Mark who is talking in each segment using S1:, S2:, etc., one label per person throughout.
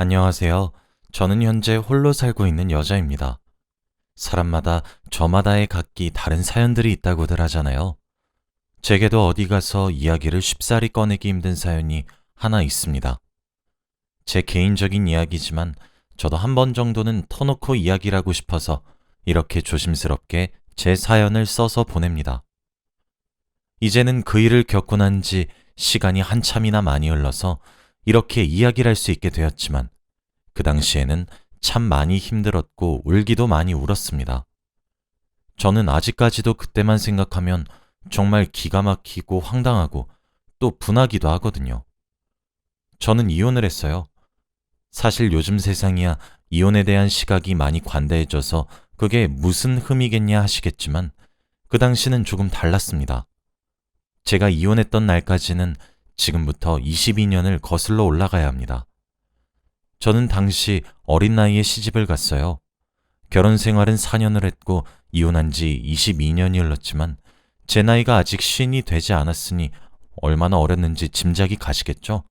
S1: 안녕하세요. 저는 현재 홀로 살고 있는 여자입니다. 사람마다 저마다의 각기 다른 사연들이 있다고들 하잖아요. 제게도 어디 가서 이야기를 쉽사리 꺼내기 힘든 사연이 하나 있습니다. 제 개인적인 이야기지만 저도 한 번 정도는 터놓고 이야기를 하고 싶어서 이렇게 조심스럽게 제 사연을 써서 보냅니다. 이제는 그 일을 겪고 난 지 시간이 한참이나 많이 흘러서 이렇게 이야기를 할 수 있게 되었지만 그 당시에는 참 많이 힘들었고 울기도 많이 울었습니다. 저는 아직까지도 그때만 생각하면 정말 기가 막히고 황당하고 또 분하기도 하거든요. 저는 이혼을 했어요. 사실 요즘 세상이야 이혼에 대한 시각이 많이 관대해져서 그게 무슨 흠이겠냐 하시겠지만 그 당시는 조금 달랐습니다. 제가 이혼했던 날까지는 지금부터 22년을 거슬러 올라가야 합니다. 저는 당시 어린 나이에 시집을 갔어요. 결혼 생활은 4년을 했고 이혼한 지 22년이 흘렀지만 제 나이가 아직 쉰이 되지 않았으니 얼마나 어렸는지 짐작이 가시겠죠?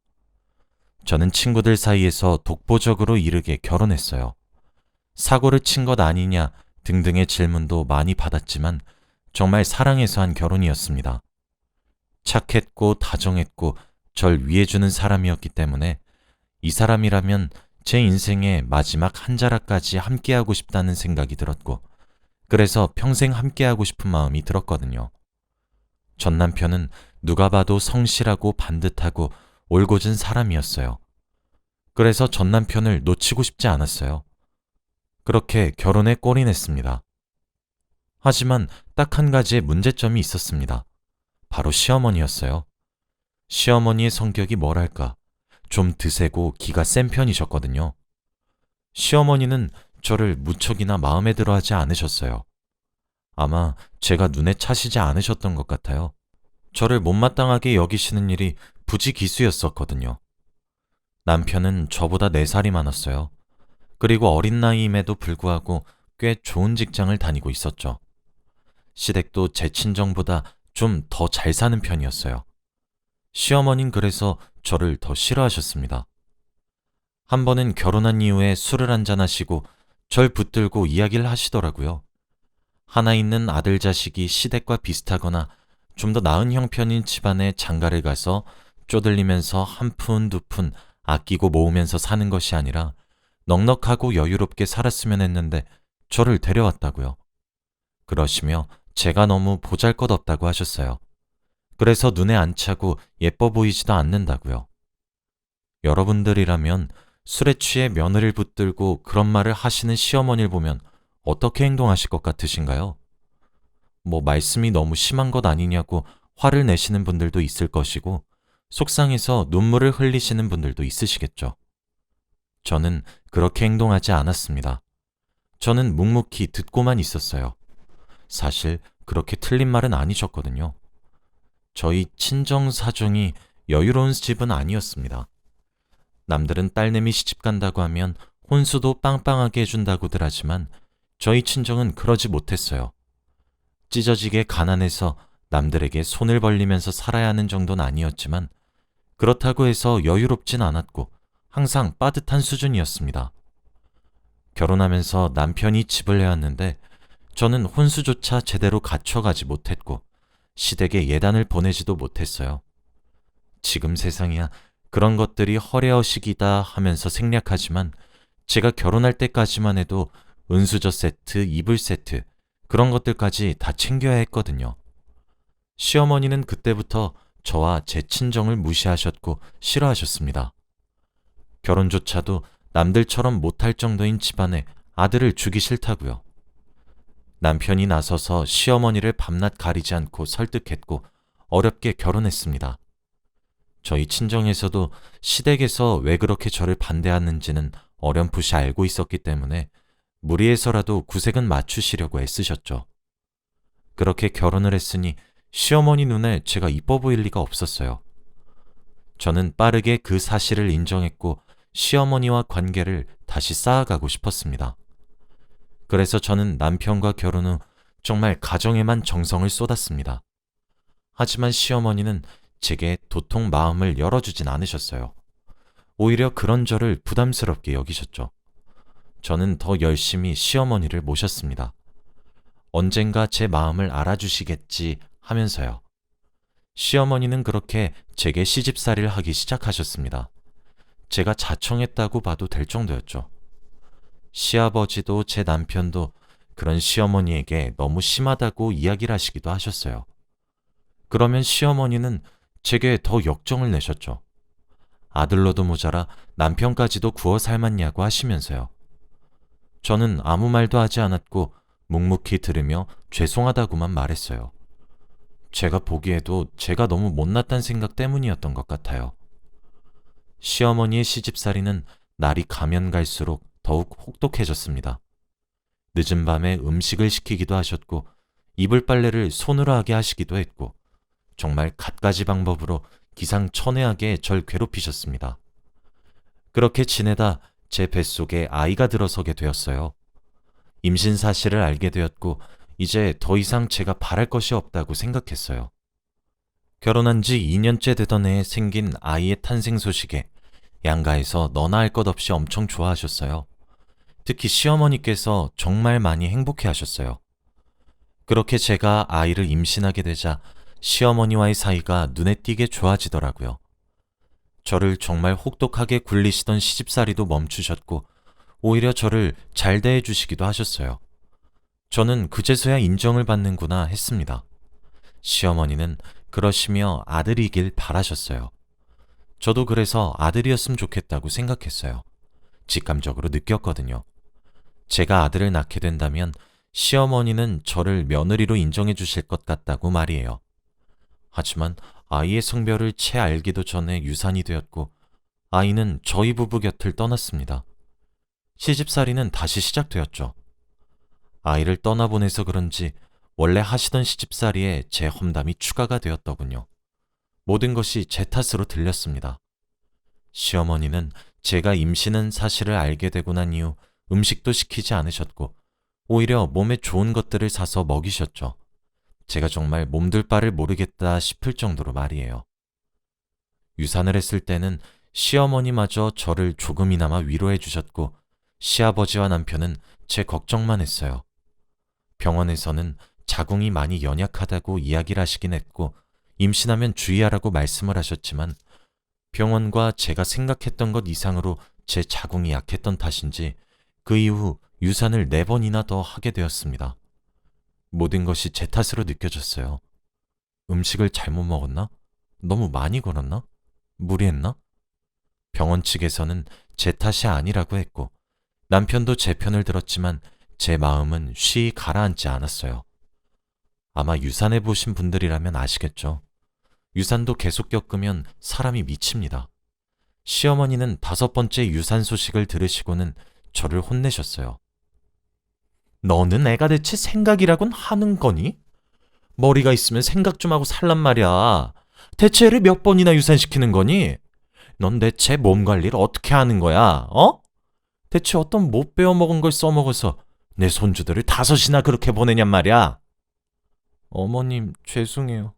S1: 저는 친구들 사이에서 독보적으로 이르게 결혼했어요. 사고를 친 것 아니냐 등등의 질문도 많이 받았지만 정말 사랑해서 한 결혼이었습니다. 착했고 다정했고 절 위해주는 사람이었기 때문에 이 사람이라면 제 인생의 마지막 한 자락까지 함께하고 싶다는 생각이 들었고 그래서 평생 함께하고 싶은 마음이 들었거든요. 전 남편은 누가 봐도 성실하고 반듯하고 올곧은 사람이었어요. 그래서 전 남편을 놓치고 싶지 않았어요. 그렇게 결혼에 꼴이 냈습니다. 하지만 딱 한 가지의 문제점이 있었습니다. 바로 시어머니였어요. 시어머니의 성격이 뭐랄까, 좀 드세고 기가 센 편이셨거든요. 시어머니는 저를 무척이나 마음에 들어 하지 않으셨어요. 아마 제가 눈에 차시지 않으셨던 것 같아요. 저를 못마땅하게 여기시는 일이 부지기수였었거든요. 남편은 저보다 4살이 많았어요. 그리고 어린 나이임에도 불구하고 꽤 좋은 직장을 다니고 있었죠. 시댁도 제 친정보다 좀 더 잘 사는 편이었어요. 시어머닌 그래서 저를 더 싫어하셨습니다. 한 번은 결혼한 이후에 술을 한잔 하시고 절 붙들고 이야기를 하시더라고요. 하나 있는 아들 자식이 시댁과 비슷하거나 좀 더 나은 형편인 집안에 장가를 가서 쪼들리면서 한 푼 두 푼 아끼고 모으면서 사는 것이 아니라 넉넉하고 여유롭게 살았으면 했는데 저를 데려왔다고요. 그러시며 제가 너무 보잘 것 없다고 하셨어요. 그래서 눈에 안 차고 예뻐 보이지도 않는다고요. 여러분들이라면 술에 취해 며느리를 붙들고 그런 말을 하시는 시어머니를 보면 어떻게 행동하실 것 같으신가요? 뭐 말씀이 너무 심한 것 아니냐고 화를 내시는 분들도 있을 것이고 속상해서 눈물을 흘리시는 분들도 있으시겠죠. 저는 그렇게 행동하지 않았습니다. 저는 묵묵히 듣고만 있었어요. 사실 그렇게 틀린 말은 아니셨거든요. 저희 친정 사정이 여유로운 집은 아니었습니다. 남들은 딸내미 시집 간다고 하면 혼수도 빵빵하게 해준다고들 하지만 저희 친정은 그러지 못했어요. 찢어지게 가난해서 남들에게 손을 벌리면서 살아야 하는 정도는 아니었지만 그렇다고 해서 여유롭진 않았고 항상 빠듯한 수준이었습니다. 결혼하면서 남편이 집을 해왔는데 저는 혼수조차 제대로 갖춰가지 못했고 시댁에 예단을 보내지도 못했어요. 지금 세상이야 그런 것들이 허례허식이다 하면서 생략하지만 제가 결혼할 때까지만 해도 은수저 세트, 이불 세트 그런 것들까지 다 챙겨야 했거든요. 시어머니는 그때부터 저와 제 친정을 무시하셨고 싫어하셨습니다. 결혼조차도 남들처럼 못할 정도인 집안에 아들을 주기 싫다고요. 남편이 나서서 시어머니를 밤낮 가리지 않고 설득했고 어렵게 결혼했습니다. 저희 친정에서도 시댁에서 왜 그렇게 저를 반대하는지는 어렴풋이 알고 있었기 때문에 무리해서라도 구색은 맞추시려고 애쓰셨죠. 그렇게 결혼을 했으니 시어머니 눈에 제가 이뻐 보일 리가 없었어요. 저는 빠르게 그 사실을 인정했고 시어머니와 관계를 다시 쌓아가고 싶었습니다. 그래서 저는 남편과 결혼 후 정말 가정에만 정성을 쏟았습니다. 하지만 시어머니는 제게 도통 마음을 열어주진 않으셨어요. 오히려 그런 저를 부담스럽게 여기셨죠. 저는 더 열심히 시어머니를 모셨습니다. 언젠가 제 마음을 알아주시겠지 하면서요. 시어머니는 그렇게 제게 시집살이를 하기 시작하셨습니다. 제가 자청했다고 봐도 될 정도였죠. 시아버지도 제 남편도 그런 시어머니에게 너무 심하다고 이야기를 하시기도 하셨어요. 그러면 시어머니는 제게 더 역정을 내셨죠. 아들로도 모자라 남편까지도 구워 삶았냐고 하시면서요. 저는 아무 말도 하지 않았고 묵묵히 들으며 죄송하다고만 말했어요. 제가 보기에도 제가 너무 못났단 생각 때문이었던 것 같아요. 시어머니의 시집살이는 날이 가면 갈수록 더욱 혹독해졌습니다. 늦은 밤에 음식을 시키기도 하셨고, 이불 빨래를 손으로 하게 하시기도 했고, 정말 갖가지 방법으로 기상천외하게 절 괴롭히셨습니다. 그렇게 지내다 제 뱃속에 아이가 들어서게 되었어요. 임신 사실을 알게 되었고, 이제 더 이상 제가 바랄 것이 없다고 생각했어요. 결혼한 지 2년째 되던 해에 생긴 아이의 탄생 소식에 양가에서 너나 할 것 없이 엄청 좋아하셨어요. 특히 시어머니께서 정말 많이 행복해 하셨어요. 그렇게 제가 아이를 임신하게 되자 시어머니와의 사이가 눈에 띄게 좋아지더라고요. 저를 정말 혹독하게 굴리시던 시집살이도 멈추셨고, 오히려 저를 잘 대해 주시기도 하셨어요. 저는 그제서야 인정을 받는구나 했습니다. 시어머니는 그러시며 아들이길 바라셨어요. 저도 그래서 아들이었으면 좋겠다고 생각했어요. 직감적으로 느꼈거든요. 제가 아들을 낳게 된다면 시어머니는 저를 며느리로 인정해 주실 것 같다고 말이에요. 하지만 아이의 성별을 채 알기도 전에 유산이 되었고 아이는 저희 부부 곁을 떠났습니다. 시집살이는 다시 시작되었죠. 아이를 떠나보내서 그런지 원래 하시던 시집살이에 제 험담이 추가가 되었더군요. 모든 것이 제 탓으로 들렸습니다. 시어머니는 제가 임신은 사실을 알게 되고 난 이후 음식도 시키지 않으셨고 오히려 몸에 좋은 것들을 사서 먹이셨죠. 제가 정말 몸둘 바를 모르겠다 싶을 정도로 말이에요. 유산을 했을 때는 시어머니마저 저를 조금이나마 위로해 주셨고 시아버지와 남편은 제 걱정만 했어요. 병원에서는 자궁이 많이 연약하다고 이야기를 하시긴 했고 임신하면 주의하라고 말씀을 하셨지만 병원과 제가 생각했던 것 이상으로 제 자궁이 약했던 탓인지 그 이후 유산을 네 번이나 더 하게 되었습니다. 모든 것이 제 탓으로 느껴졌어요. 음식을 잘못 먹었나? 너무 많이 걸었나? 무리했나? 병원 측에서는 제 탓이 아니라고 했고 남편도 제 편을 들었지만 제 마음은 쉬이 가라앉지 않았어요. 아마 유산해 보신 분들이라면 아시겠죠. 유산도 계속 겪으면 사람이 미칩니다. 시어머니는 다섯 번째 유산 소식을 들으시고는 저를 혼내셨어요. 너는 애가 대체 생각이라곤 하는 거니? 머리가 있으면 생각 좀 하고 살란 말이야. 대체 애를 몇 번이나 유산시키는 거니? 넌 대체 몸 관리를 어떻게 하는 거야? 어? 대체 어떤 못 배워 먹은 걸 써먹어서 내 손주들을 다섯이나 그렇게 보내냔 말이야. 어머님, 죄송해요.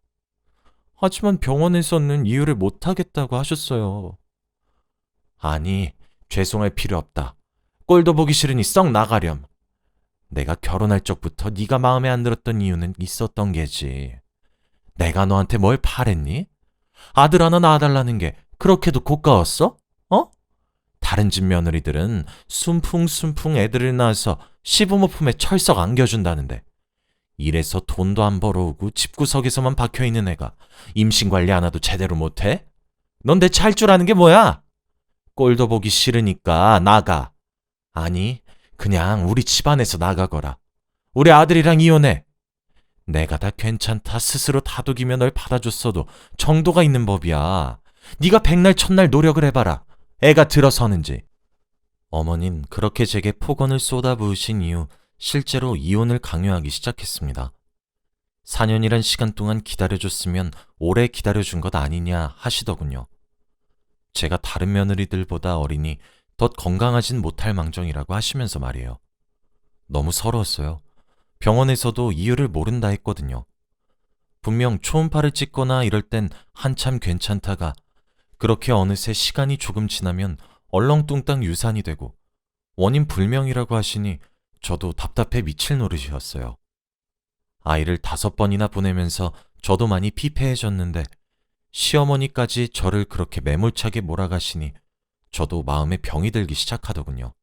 S1: 하지만 병원에서는 이유를 못하겠다고 하셨어요. 아니, 죄송할 필요 없다. 꼴도 보기 싫으니 썩 나가렴. 내가 결혼할 적부터 네가 마음에 안 들었던 이유는 있었던 게지. 내가 너한테 뭘 바랬니? 아들 하나 낳아달라는 게 그렇게도 고가웠어? 어? 다른 집 며느리들은 순풍순풍 애들을 낳아서 시부모 품에 철썩 안겨준다는데 이래서 돈도 안 벌어오고 집구석에서만 박혀있는 애가 임신 관리 하나도 제대로 못해? 넌 대체 할 줄 아는 게 뭐야? 꼴도 보기 싫으니까 나가. 아니, 그냥 우리 집안에서 나가거라. 우리 아들이랑 이혼해. 내가 다 괜찮다 스스로 다독이며 널 받아줬어도 정도가 있는 법이야. 네가 백날 첫날 노력을 해봐라. 애가 들어서는지. 어머닌 그렇게 제게 폭언을 쏟아부으신 이후 실제로 이혼을 강요하기 시작했습니다. 4년이란 시간 동안 기다려줬으면 오래 기다려준 것 아니냐 하시더군요. 제가 다른 며느리들보다 어리니 더 건강하진 못할 망정이라고 하시면서 말이에요. 너무 서러웠어요. 병원에서도 이유를 모른다 했거든요. 분명 초음파를 찍거나 이럴 땐 한참 괜찮다가 그렇게 어느새 시간이 조금 지나면 얼렁뚱땅 유산이 되고 원인 불명이라고 하시니 저도 답답해 미칠 노릇이었어요. 아이를 다섯 번이나 보내면서 저도 많이 피폐해졌는데 시어머니까지 저를 그렇게 매몰차게 몰아가시니 저도 마음에 병이 들기 시작하더군요.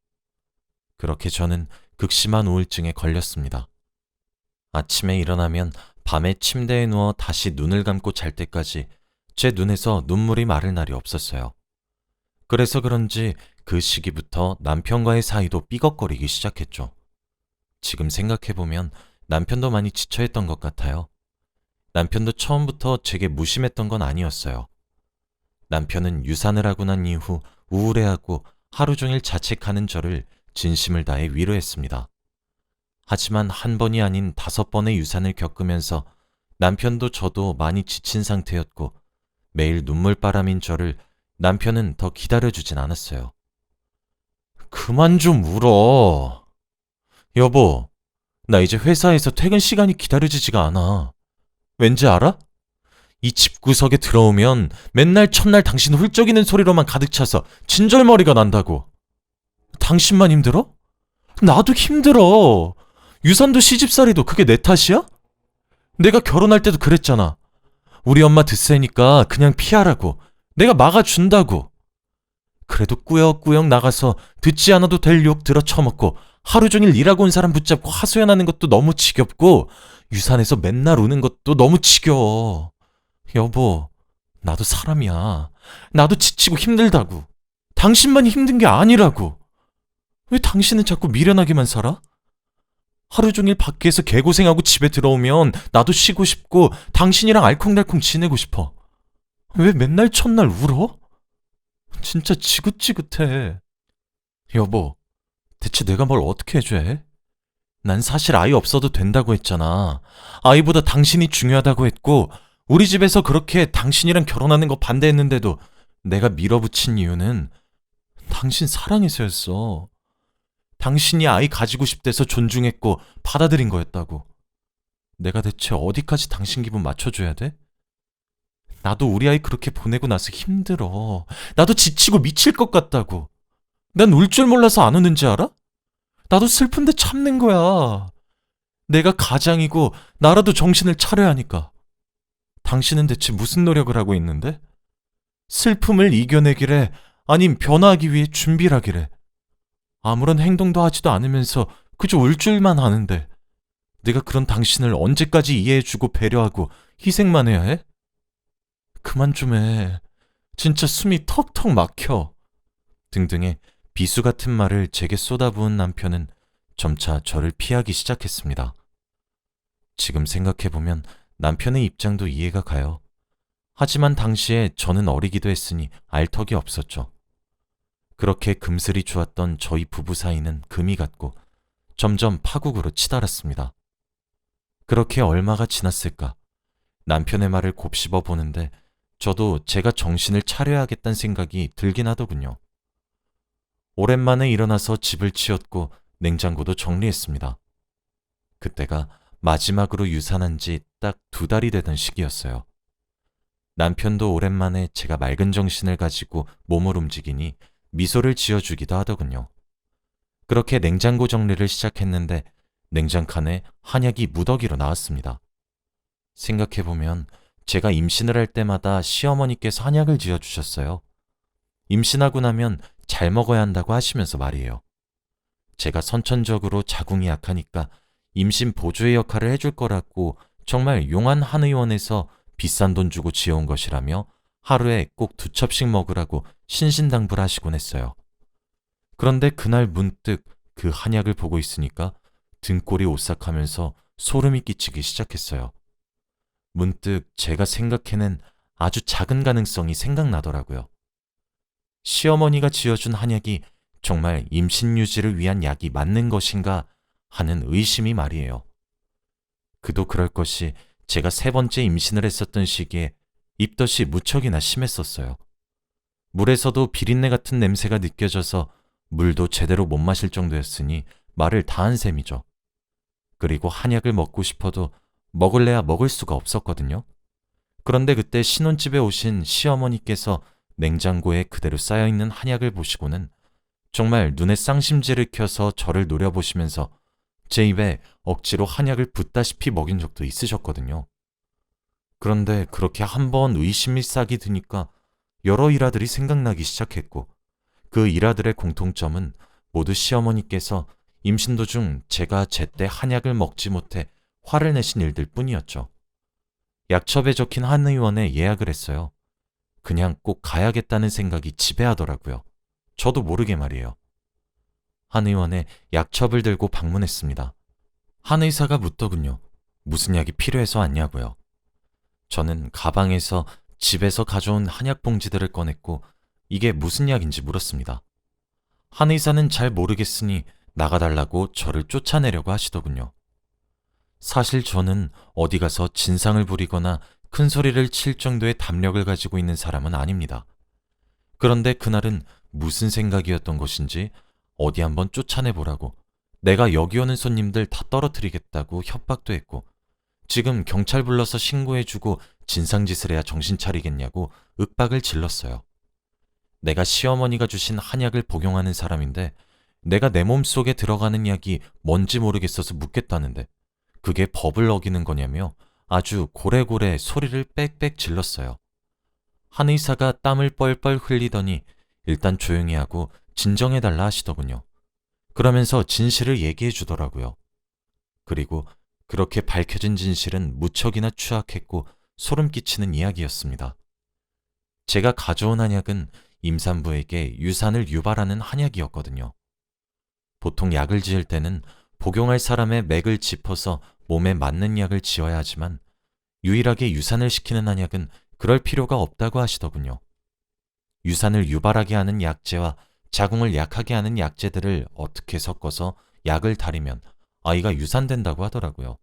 S1: 그렇게 저는 극심한 우울증에 걸렸습니다. 아침에 일어나면 밤에 침대에 누워 다시 눈을 감고 잘 때까지 제 눈에서 눈물이 마를 날이 없었어요. 그래서 그런지 그 시기부터 남편과의 사이도 삐걱거리기 시작했죠. 지금 생각해보면 남편도 많이 지쳐했던 것 같아요. 남편도 처음부터 제게 무심했던 건 아니었어요. 남편은 유산을 하고 난 이후 우울해하고 하루 종일 자책하는 저를 진심을 다해 위로했습니다. 하지만 한 번이 아닌 다섯 번의 유산을 겪으면서 남편도 저도 많이 지친 상태였고 매일 눈물바람인 저를 남편은 더 기다려주진 않았어요. 그만 좀 울어. 여보, 나 이제 회사에서 퇴근 시간이 기다려지지가 않아. 왠지 알아? 이 집구석에 들어오면 맨날 첫날 당신 훌쩍이는 소리로만 가득 차서 진절머리가 난다고. 당신만 힘들어? 나도 힘들어. 유산도 시집살이도 그게 내 탓이야? 내가 결혼할 때도 그랬잖아. 우리 엄마 드세니까 그냥 피하라고. 내가 막아준다고. 그래도 꾸역꾸역 나가서 듣지 않아도 될 욕 들어 처먹고 하루 종일 일하고 온 사람 붙잡고 하소연하는 것도 너무 지겹고 유산에서 맨날 우는 것도 너무 지겨워. 여보, 나도 사람이야. 나도 지치고 힘들다고. 당신만이 힘든 게 아니라고. 왜 당신은 자꾸 미련하게만 살아? 하루 종일 밖에서 개고생하고 집에 들어오면 나도 쉬고 싶고 당신이랑 알콩달콩 지내고 싶어. 왜 맨날 첫날 울어? 진짜 지긋지긋해. 여보, 대체 내가 뭘 어떻게 해줘야 난 사실 아이 없어도 된다고 했잖아. 아이보다 당신이 중요하다고 했고, 우리 집에서 그렇게 당신이랑 결혼하는 거 반대했는데도 내가 밀어붙인 이유는 당신 사랑해서였어. 당신이 아이 가지고 싶대서 존중했고 받아들인 거였다고. 내가 대체 어디까지 당신 기분 맞춰줘야 돼? 나도 우리 아이 그렇게 보내고 나서 힘들어. 나도 지치고 미칠 것 같다고. 난 울 줄 몰라서 안 우는지 알아? 나도 슬픈데 참는 거야. 내가 가장이고 나라도 정신을 차려야 하니까. 당신은 대체 무슨 노력을 하고 있는데? 슬픔을 이겨내기래 아님 변화하기 위해 준비를 하기래. 아무런 행동도 하지도 않으면서 그저 울 줄만 아는데 내가 그런 당신을 언제까지 이해해주고 배려하고 희생만 해야 해? 그만 좀 해. 진짜 숨이 턱턱 막혀. 등등의 비수 같은 말을 제게 쏟아부은 남편은 점차 저를 피하기 시작했습니다. 지금 생각해보면 남편의 입장도 이해가 가요. 하지만 당시에 저는 어리기도 했으니 알 턱이 없었죠. 그렇게 금슬이 좋았던 저희 부부 사이는 금이 갔고 점점 파국으로 치달았습니다. 그렇게 얼마가 지났을까? 남편의 말을 곱씹어 보는데 저도 제가 정신을 차려야겠다는 생각이 들긴 하더군요. 오랜만에 일어나서 집을 치웠고 냉장고도 정리했습니다. 그때가 마지막으로 유산한 지 딱 두 달이 되던 시기였어요. 남편도 오랜만에 제가 맑은 정신을 가지고 몸을 움직이니 미소를 지어주기도 하더군요. 그렇게 냉장고 정리를 시작했는데 냉장칸에 한약이 무더기로 나왔습니다. 생각해보면 제가 임신을 할 때마다 시어머니께서 한약을 지어주셨어요. 임신하고 나면 잘 먹어야 한다고 하시면서 말이에요. 제가 선천적으로 자궁이 약하니까 임신 보조의 역할을 해줄 거라고 정말 용한 한의원에서 비싼 돈 주고 지어온 것이라며 하루에 꼭 두 첩씩 먹으라고 신신당부를 하시곤 했어요. 그런데 그날 문득 그 한약을 보고 있으니까 등골이 오싹하면서 소름이 끼치기 시작했어요. 문득 제가 생각해낸 아주 작은 가능성이 생각나더라고요. 시어머니가 지어준 한약이 정말 임신 유지를 위한 약이 맞는 것인가 하는 의심이 말이에요. 그도 그럴 것이 제가 세 번째 임신을 했었던 시기에 입덧이 무척이나 심했었어요. 물에서도 비린내 같은 냄새가 느껴져서 물도 제대로 못 마실 정도였으니 말을 다 한 셈이죠. 그리고 한약을 먹고 싶어도 먹을래야 먹을 수가 없었거든요. 그런데 그때 신혼집에 오신 시어머니께서 냉장고에 그대로 쌓여있는 한약을 보시고는 정말 눈에 쌍심지를 켜서 저를 노려보시면서 제 입에 억지로 한약을 붓다시피 먹인 적도 있으셨거든요. 그런데 그렇게 한 번 의심이 싹이 드니까 여러 일화들이 생각나기 시작했고 그 일화들의 공통점은 모두 시어머니께서 임신 도중 제가 제때 한약을 먹지 못해 화를 내신 일들 뿐이었죠. 약첩에 적힌 한 의원에 예약을 했어요. 그냥 꼭 가야겠다는 생각이 지배하더라고요. 저도 모르게 말이에요. 한 의원에 약첩을 들고 방문했습니다. 한 의사가 묻더군요. 무슨 약이 필요해서 왔냐고요. 저는 가방에서 집에서 가져온 한약 봉지들을 꺼냈고 이게 무슨 약인지 물었습니다. 한 의사는 잘 모르겠으니 나가달라고 저를 쫓아내려고 하시더군요. 사실 저는 어디 가서 진상을 부리거나 큰 소리를 칠 정도의 담력을 가지고 있는 사람은 아닙니다. 그런데 그날은 무슨 생각이었던 것인지 어디 한번 쫓아내보라고 내가 여기 오는 손님들 다 떨어뜨리겠다고 협박도 했고 지금 경찰 불러서 신고해주고 진상짓을 해야 정신 차리겠냐고 윽박을 질렀어요. 내가 시어머니가 주신 한약을 복용하는 사람인데 내가 내 몸속에 들어가는 약이 뭔지 모르겠어서 묻겠다는데 그게 법을 어기는 거냐며 아주 고래고래 소리를 빽빽 질렀어요. 한 의사가 땀을 뻘뻘 흘리더니 일단 조용히 하고 진정해달라 하시더군요. 그러면서 진실을 얘기해 주더라고요. 그리고 그렇게 밝혀진 진실은 무척이나 추악했고 소름 끼치는 이야기였습니다. 제가 가져온 한약은 임산부에게 유산을 유발하는 한약이었거든요. 보통 약을 지을 때는 복용할 사람의 맥을 짚어서 몸에 맞는 약을 지어야 하지만 유일하게 유산을 시키는 한약은 그럴 필요가 없다고 하시더군요. 유산을 유발하게 하는 약재와 자궁을 약하게 하는 약재들을 어떻게 섞어서 약을 다리면 아이가 유산된다고 하더라고요.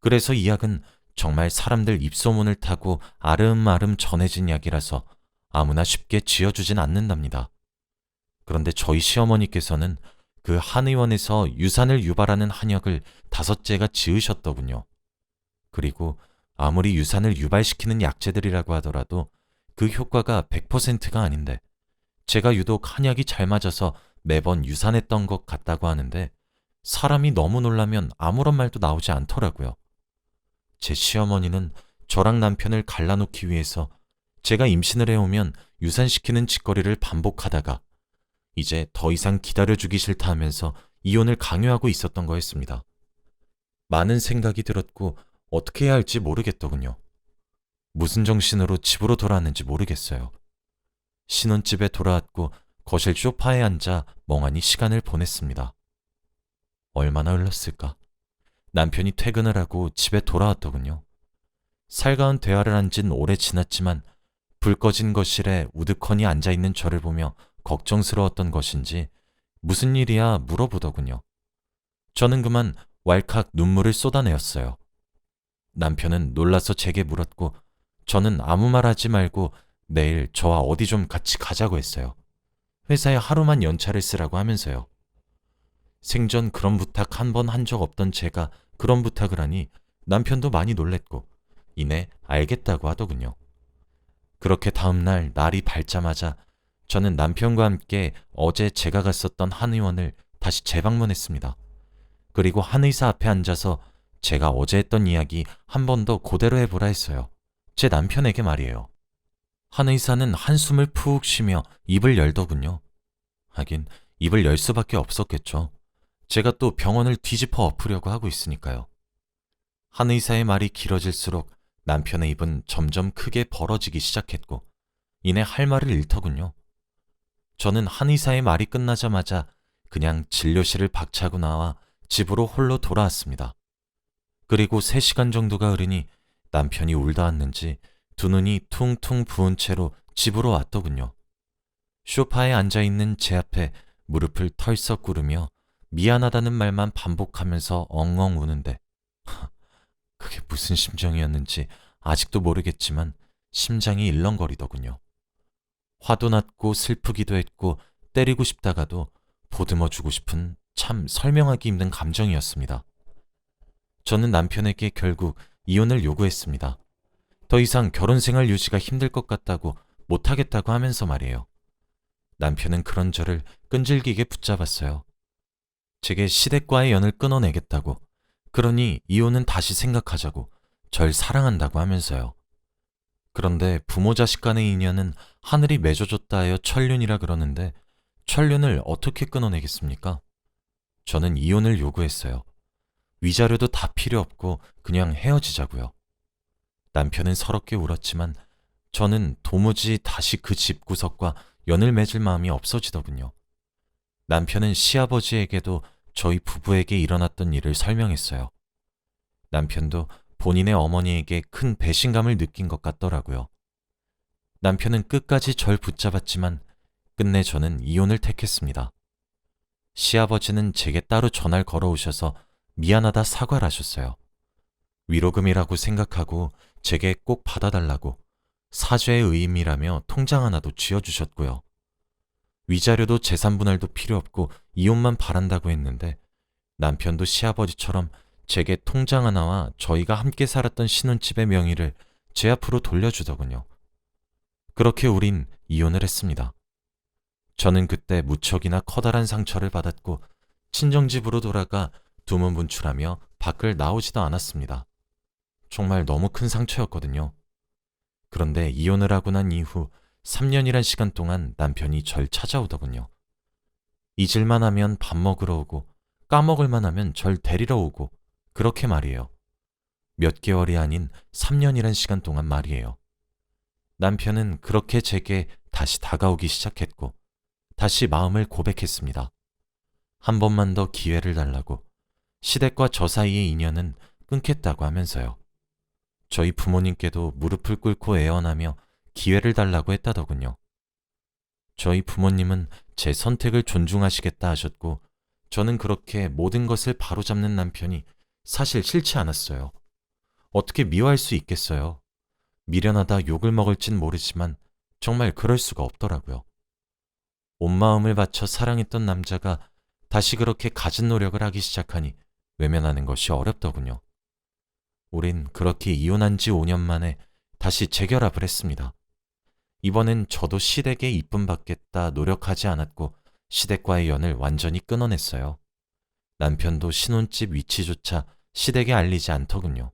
S1: 그래서 이 약은 정말 사람들 입소문을 타고 아름아름 전해진 약이라서 아무나 쉽게 지어주진 않는답니다. 그런데 저희 시어머니께서는 그 한의원에서 유산을 유발하는 한약을 다섯째가 지으셨더군요. 그리고 아무리 유산을 유발시키는 약재들이라고 하더라도 그 효과가 100%가 아닌데 제가 유독 한약이 잘 맞아서 매번 유산했던 것 같다고 하는데 사람이 너무 놀라면 아무런 말도 나오지 않더라고요. 제 시어머니는 저랑 남편을 갈라놓기 위해서 제가 임신을 해오면 유산시키는 짓거리를 반복하다가 이제 더 이상 기다려주기 싫다 하면서 이혼을 강요하고 있었던 거였습니다. 많은 생각이 들었고 어떻게 해야 할지 모르겠더군요. 무슨 정신으로 집으로 돌아왔는지 모르겠어요. 신혼집에 돌아왔고 거실 소파에 앉아 멍하니 시간을 보냈습니다. 얼마나 흘렀을까? 남편이 퇴근을 하고 집에 돌아왔더군요. 살가운 대화를 한 진 오래 지났지만 불 꺼진 거실에 우두커니 앉아있는 저를 보며 걱정스러웠던 것인지 무슨 일이야 물어보더군요. 저는 그만 왈칵 눈물을 쏟아내었어요. 남편은 놀라서 제게 물었고 저는 아무 말 하지 말고 내일 저와 어디 좀 같이 가자고 했어요. 회사에 하루만 연차를 쓰라고 하면서요. 생전 그런 부탁 한 번 한 적 없던 제가 그런 부탁을 하니 남편도 많이 놀랬고 이내 알겠다고 하더군요. 그렇게 다음날 날이 밝자마자 저는 남편과 함께 어제 제가 갔었던 한의원을 다시 재방문했습니다. 그리고 한의사 앞에 앉아서 제가 어제 했던 이야기 한 번더 그대로 해보라 했어요. 제 남편에게 말이에요. 한 의사는 한숨을 푹 쉬며 입을 열더군요. 하긴 입을 열 수밖에 없었겠죠. 제가 또 병원을 뒤집어 엎으려고 하고 있으니까요. 한 의사의 말이 길어질수록 남편의 입은 점점 크게 벌어지기 시작했고 이내 할 말을 잃더군요. 저는 한 의사의 말이 끝나자마자 그냥 진료실을 박차고 나와 집으로 홀로 돌아왔습니다. 그리고 3시간 정도가 흐르니 남편이 울다 왔는지 두 눈이 퉁퉁 부은 채로 집으로 왔더군요. 쇼파에 앉아 있는 제 앞에 무릎을 털썩 구르며 미안하다는 말만 반복하면서 엉엉 우는데 그게 무슨 심정이었는지 아직도 모르겠지만 심장이 일렁거리더군요. 화도 났고 슬프기도 했고 때리고 싶다가도 보듬어 주고 싶은 참 설명하기 힘든 감정이었습니다. 저는 남편에게 결국 이혼을 요구했습니다. 더 이상 결혼 생활 유지가 힘들 것 같다고 못하겠다고 하면서 말이에요. 남편은 그런 저를 끈질기게 붙잡았어요. 제게 시댁과의 연을 끊어내겠다고, 그러니 이혼은 다시 생각하자고, 절 사랑한다고 하면서요. 그런데 부모 자식 간의 인연은 하늘이 맺어줬다 하여 천륜이라 그러는데 천륜을 어떻게 끊어내겠습니까? 저는 이혼을 요구했어요. 위자료도 다 필요 없고 그냥 헤어지자고요. 남편은 서럽게 울었지만 저는 도무지 다시 그 집구석과 연을 맺을 마음이 없어지더군요. 남편은 시아버지에게도 저희 부부에게 일어났던 일을 설명했어요. 남편도 본인의 어머니에게 큰 배신감을 느낀 것 같더라고요. 남편은 끝까지 절 붙잡았지만 끝내 저는 이혼을 택했습니다. 시아버지는 제게 따로 전화를 걸어오셔서 미안하다 사과를 하셨어요. 위로금이라고 생각하고 제게 꼭 받아달라고 사죄의 의미라며 통장 하나도 쥐어주셨고요. 위자료도 재산분할도 필요 없고 이혼만 바란다고 했는데 남편도 시아버지처럼 제게 통장 하나와 저희가 함께 살았던 신혼집의 명의를 제 앞으로 돌려주더군요. 그렇게 우린 이혼을 했습니다. 저는 그때 무척이나 커다란 상처를 받았고 친정집으로 돌아가 두문 분출하며 밖을 나오지도 않았습니다. 정말 너무 큰 상처였거든요. 그런데 이혼을 하고 난 이후 3년이란 시간 동안 남편이 절 찾아오더군요. 잊을만 하면 밥 먹으러 오고 까먹을만 하면 절 데리러 오고 그렇게 말이에요. 몇 개월이 아닌 3년이란 시간 동안 말이에요. 남편은 그렇게 제게 다시 다가오기 시작했고 다시 마음을 고백했습니다. 한 번만 더 기회를 달라고 시댁과 저 사이의 인연은 끊겠다고 하면서요. 저희 부모님께도 무릎을 꿇고 애원하며 기회를 달라고 했다더군요. 저희 부모님은 제 선택을 존중하시겠다 하셨고, 저는 그렇게 모든 것을 바로잡는 남편이 사실 싫지 않았어요. 어떻게 미워할 수 있겠어요? 미련하다 욕을 먹을진 모르지만 정말 그럴 수가 없더라고요. 온 마음을 바쳐 사랑했던 남자가 다시 그렇게 갖은 노력을 하기 시작하니 외면하는 것이 어렵더군요. 우린 그렇게 이혼한 지 5년 만에 다시 재결합을 했습니다. 이번엔 저도 시댁에 이쁨 받겠다 노력하지 않았고 시댁과의 연을 완전히 끊어냈어요. 남편도 신혼집 위치조차 시댁에 알리지 않더군요.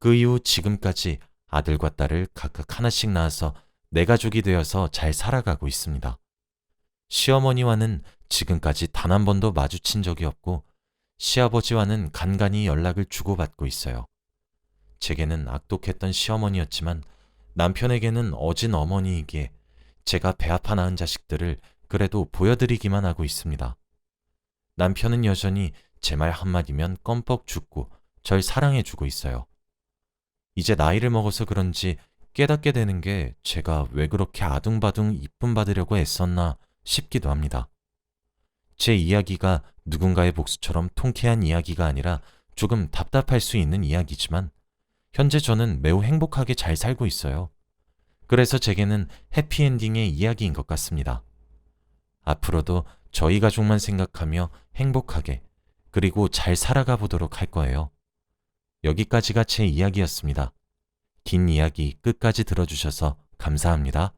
S1: 그 이후 지금까지 아들과 딸을 각각 하나씩 낳아서 내 가족이 되어서 잘 살아가고 있습니다. 시어머니와는 지금까지 단 한 번도 마주친 적이 없고 시아버지와는 간간히 연락을 주고받고 있어요. 제게는 악독했던 시어머니였지만 남편에게는 어진 어머니이기에 제가 배 아파 낳은 자식들을 그래도 보여드리기만 하고 있습니다. 남편은 여전히 제 말 한마디면 껌뻑 죽고 절 사랑해주고 있어요. 이제 나이를 먹어서 그런지 깨닫게 되는 게 제가 왜 그렇게 아둥바둥 이쁨 받으려고 애썼나 싶기도 합니다. 제 이야기가 누군가의 복수처럼 통쾌한 이야기가 아니라 조금 답답할 수 있는 이야기지만 현재 저는 매우 행복하게 잘 살고 있어요. 그래서 제게는 해피엔딩의 이야기인 것 같습니다. 앞으로도 저희 가족만 생각하며 행복하게 그리고 잘 살아가 보도록 할 거예요. 여기까지가 제 이야기였습니다. 긴 이야기 끝까지 들어주셔서 감사합니다.